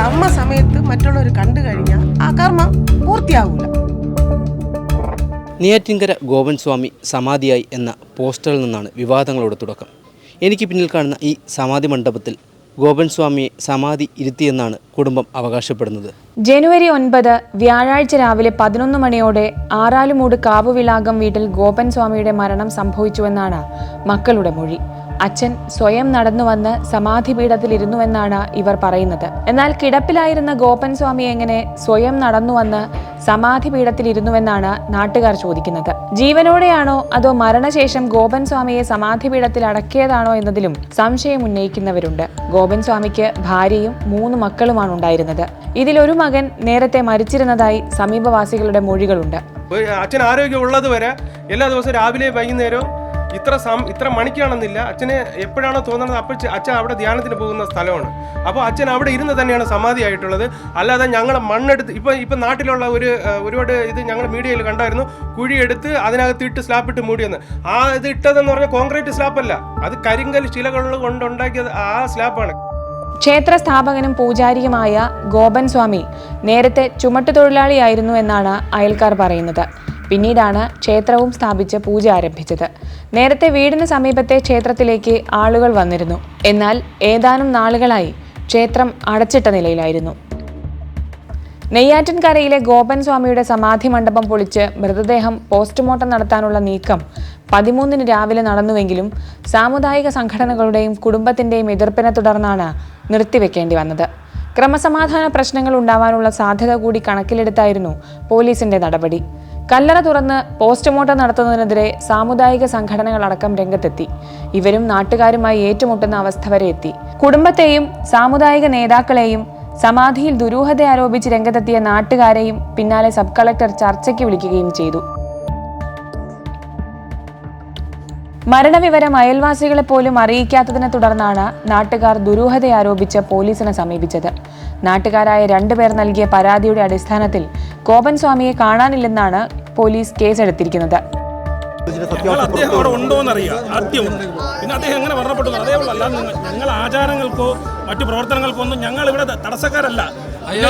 കർമ്മ സമയത്ത് മറ്റുള്ളവർ കണ്ടു കഴിഞ്ഞാൽ ആ കർമ്മം പൂർത്തിയാവില്ല നെയ്യാറ്റിൻകര ഗോപൻ സ്വാമി സമാധിയായി എന്ന പോസ്റ്ററിൽ നിന്നാണ് വിവാദങ്ങളോട് തുടക്കം. എനിക്ക് പിന്നിൽ കാണുന്ന ഈ സമാധി മണ്ഡപത്തിൽ ഗോപൻ സ്വാമിയെ സമാധി ഇരുത്തിയെന്നാണ് കുടുംബം അവകാശപ്പെടുന്നത്. ജനുവരി ഒൻപത് വ്യാഴാഴ്ച രാവിലെ പതിനൊന്ന് മണിയോടെ ആറാലുമൂട് കാവുവിളാകം വീട്ടിൽ ഗോപൻ സ്വാമിയുടെ മരണം സംഭവിച്ചുവെന്നാണ് മക്കളുടെ മൊഴി. അച്ഛൻ സ്വയം നടന്നു വന്ന് സമാധി പീഠത്തിലിരുന്നുവെന്നാണ് ഇവർ പറയുന്നത്. എന്നാൽ കിടപ്പിലായിരുന്ന ഗോപൻ സ്വാമി എങ്ങനെ സ്വയം നടന്നു വന്ന് സമാധി പീഠത്തിലിരുന്നുവെന്നാണ് നാട്ടുകാർ ചോദിക്കുന്നത്. ജീവനോടെയാണോ അതോ മരണശേഷം ഗോപൻ സ്വാമിയെ സമാധി പീഠത്തിൽ അടക്കിയതാണോ എന്നതിലും സംശയം ഉന്നയിക്കുന്നവരുണ്ട്. ഗോപൻ സ്വാമിക്ക് ഭാര്യയും മൂന്ന് മക്കളുമാണ് ഉണ്ടായിരുന്നത്. ഇതിലൊരു മകൻ നേരത്തെ മരിച്ചിരുന്നതായി സമീപവാസികളുടെ മൊഴികളുണ്ട്. അച്ഛൻ ആരോഗ്യം ഉള്ളത് വരെ എല്ലാ ദിവസവും രാവിലെ വൈകുന്നേരവും ഇത്ര സം ഇത്ര മണിക്കാണെന്നില്ല. അച്ഛന് എപ്പോഴാണോ തോന്നുന്നത് അപ്പോൾ അച്ഛൻ അവിടെ ധ്യാനത്തിന് പോകുന്ന സ്ഥലമാണ്. അപ്പോൾ അച്ഛൻ അവിടെ ഇരുന്ന് തന്നെയാണ് സമാധി ആയിട്ടുള്ളത് അല്ലാതെ ഞങ്ങൾ മണ്ണെടുത്ത് ഇപ്പം ഇപ്പം നാട്ടിലുള്ള ഒരു ഒരുപാട് ഇത് ഞങ്ങൾ മീഡിയയിൽ കണ്ടായിരുന്നു. കുഴിയെടുത്ത് അതിനകത്ത് ഇട്ട് സ്ലാപ്പ് ഇട്ട് മൂടിയെന്ന്. ആ ഇത് ഇട്ടതെന്ന് പറഞ്ഞാൽ കോൺക്രീറ്റ് സ്ലാപ്പല്ല അത് കരിങ്കൽ ശിലകൾ കൊണ്ടുണ്ടാക്കിയത് ആ സ്ലാപ്പാണ് ക്ഷേത്ര സ്ഥാപകനും പൂജാരിയുമായ ഗോപൻ സ്വാമി നേരത്തെ ചുമട്ടുതൊഴിലാളിയായിരുന്നു എന്നാണ് അയൽക്കാർ പറയുന്നത്. പിന്നീടാണ് ക്ഷേത്രവും സ്ഥാപിച്ച് പൂജ ആരംഭിച്ചത്. നേരത്തെ വീടിന് സമീപത്തെ ക്ഷേത്രത്തിലേക്ക് ആളുകൾ വന്നിരുന്നു. എന്നാൽ ഏതാനും നാളുകളായി ക്ഷേത്രം അടച്ചിട്ട നിലയിലായിരുന്നു. നെയ്യാറ്റിൻകരയിലെ ഗോപൻ സ്വാമിയുടെ സമാധി മണ്ഡപം പൊളിച്ച് മൃതദേഹം പോസ്റ്റ്മോർട്ടം നടത്താനുള്ള നീക്കം പതിമൂന്നിന് രാവിലെ നടന്നുവെങ്കിലും സാമുദായിക സംഘടനകളുടെയും കുടുംബത്തിന്റെയും എതിർപ്പിനെ തുടർന്നാണ് നിർത്തിവെക്കേണ്ടി വന്നത്. ക്രമസമാധാന പ്രശ്നങ്ങൾ ഉണ്ടാവാനുള്ള സാധ്യത കൂടി കണക്കിലെടുത്തായിരുന്നു പോലീസിന്റെ നടപടി. കല്ലറ തുറന്ന് പോസ്റ്റ്മോർട്ടം നടത്തുന്നതിനെതിരെ സാമുദായിക സംഘടനകളടക്കം രംഗത്തെത്തി. ഇവരും നാട്ടുകാരുമായി ഏറ്റുമുട്ടുന്ന അവസ്ഥ വരെ എത്തി. കുടുംബത്തെയും സാമുദായിക നേതാക്കളെയും സമാധിയിൽ ദുരൂഹത ആരോപിച്ച് രംഗത്തെത്തിയ നാട്ടുകാരെയും പിന്നാലെ സബ് കളക്ടർ ചർച്ചയ്ക്ക് വിളിക്കുകയും ചെയ്തു. മരണവിവരം അയൽവാസികളെ പോലും അറിയിക്കാത്തതിനെ തുടർന്നാണ് നാട്ടുകാർ ദുരൂഹത ആരോപിച്ച് പോലീസിനെ സമീപിച്ചത്. നാട്ടുകാരായ രണ്ടുപേർ നൽകിയ പരാതിയുടെ അടിസ്ഥാനത്തിൽ കോപൻ സ്വാമിയെ കാണാനില്ലെന്നാണ് പോലീസ് കേസെടുത്തിരിക്കുന്നത്. അദ്ദേഹം അവിടെ ഉണ്ടോ എന്നറിയാം ആദ്യം പിന്നെ അദ്ദേഹം എങ്ങനെ മരണപ്പെട്ടു? അതേ ഉള്ളൂ. അല്ലാതെ ഞങ്ങൾ ആചാരങ്ങൾക്കോ മറ്റു പ്രവർത്തനങ്ങൾക്കോ ഒന്നും ഞങ്ങൾ ഇവിടെ തടസ്സക്കാരല്ല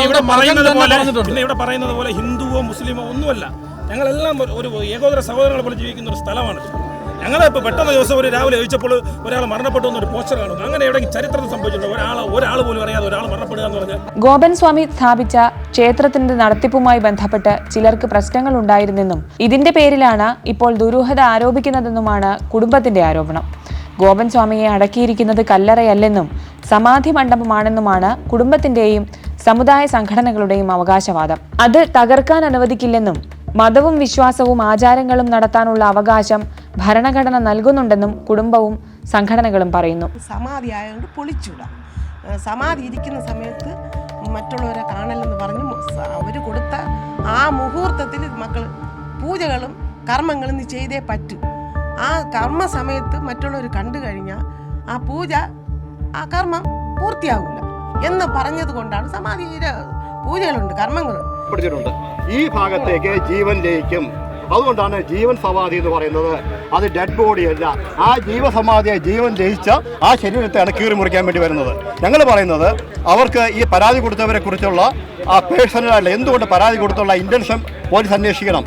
ഇവിടെ പറയുന്നത് പോലെ പിന്നെ ഇവിടെ പറയുന്നത് പോലെ ഹിന്ദുവോ മുസ്ലിമോ ഒന്നുമല്ല. ഞങ്ങളെല്ലാം ഒരു- ഒരു ഏകോദര സഹോദരങ്ങളെ പോലെ ജീവിക്കുന്ന ഒരു സ്ഥലമാണ്. ഞങ്ങൾ ഇപ്പോൾ പെട്ടെന്ന് ദിവസം ഒരു രാവിലെ ചോദിച്ചപ്പോൾ ഒരാൾ മരണപ്പെട്ടു എന്നൊരു പോസ്റ്റർ കാണുന്നു. അങ്ങനെ എവിടെയെങ്കിലും ചരിത്രത്തിൽ സംഭവിച്ചിട്ടുണ്ട്? ഒരാൾ ഒരാൾ പോലും അറിയാതെ ഒരാൾ മരണപ്പെടുക എന്ന് പറഞ്ഞാൽ? ഗോപൻ സ്വാമി സ്ഥാപിച്ച ക്ഷേത്രത്തിന്റെ നടത്തിപ്പുമായി ബന്ധപ്പെട്ട് ചിലർക്ക് പ്രശ്നങ്ങൾ ഉണ്ടായിരുന്നെന്നും ഇതിന്റെ പേരിലാണ് ഇപ്പോൾ ദുരൂഹത ആരോപിക്കുന്നതെന്നുമാണ് കുടുംബത്തിന്റെ ആരോപണം. ഗോപൻ സ്വാമിയെ അടക്കിയിരിക്കുന്നത് കല്ലറയല്ലെന്നും സമാധി മണ്ഡപമാണെന്നുമാണ് കുടുംബത്തിന്റെയും സമുദായ സംഘടനകളുടെയും അവകാശവാദം. അത് തകർക്കാൻ അനുവദിക്കില്ലെന്നും മതവും വിശ്വാസവും ആചാരങ്ങളും നടത്താനുള്ള അവകാശം ഭരണഘടന നൽകുന്നുണ്ടെന്നും കുടുംബവും സംഘടനകളും പറയുന്നു. സമാധി ആയതുകൊണ്ട് പൊളിച്ചൂടാ സമാധി ഇരിക്കുന്ന സമയത്ത് മറ്റുള്ളവരെ കാണലെന്ന് പറഞ്ഞ് അവർ കൊടുത്ത ആ മുഹൂർത്തത്തിൽ മക്കൾ പൂജകളും കർമ്മങ്ങളും നീ ചെയ്തേ പറ്റൂ. ആ കർമ്മ സമയത്ത് മറ്റുള്ളവർ കണ്ടു കഴിഞ്ഞാൽ ആ പൂജ ആ കർമ്മം പൂർത്തിയാകൂല എന്ന് പറഞ്ഞത് കൊണ്ടാണ് സമാധിയുടെ പൂജകളുണ്ട് കർമ്മങ്ങളുണ്ട്. ഈ ഭാഗത്തേക്ക് ജീവൻ ലയിക്കും. അതുകൊണ്ടാണ് ജീവൻ സമാധി എന്ന് പറയുന്നത്. അത് ഡെഡ് ബോഡി അല്ല. ആ ജീവസമാധിയെ ജീവൻ ജയിച്ച ആ ശരീരത്തെയാണ് കീറി മുറിക്കാൻ വേണ്ടി വരുന്നത്. ഞങ്ങൾ പറയുന്നത് അവർക്ക് ഈ പരാതി കൊടുത്തവരെ കുറിച്ചുള്ള ആ പേഴ്സണലായിട്ട് എന്തുകൊണ്ട് പരാതി കൊടുത്തുള്ള ഇന്റൻഷൻ പോലീസ് അന്വേഷിക്കണം.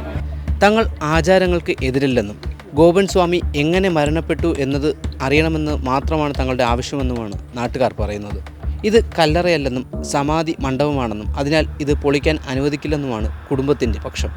തങ്ങൾ ആചാരങ്ങൾക്ക് എതിരില്ലെന്നും ഗോപൻ സ്വാമി എങ്ങനെ മരണപ്പെട്ടു എന്നത് അറിയണമെന്ന് മാത്രമാണ് തങ്ങളുടെ ആവശ്യമെന്നുമാണ് നാട്ടുകാർ പറയുന്നത്. ഇത് കല്ലറയല്ലെന്നും സമാധി മണ്ഡപമാണെന്നും അതിനാൽ ഇത് പൊളിക്കാൻ അനുവദിക്കില്ലെന്നുമാണ് കുടുംബത്തിന്റെ പക്ഷം.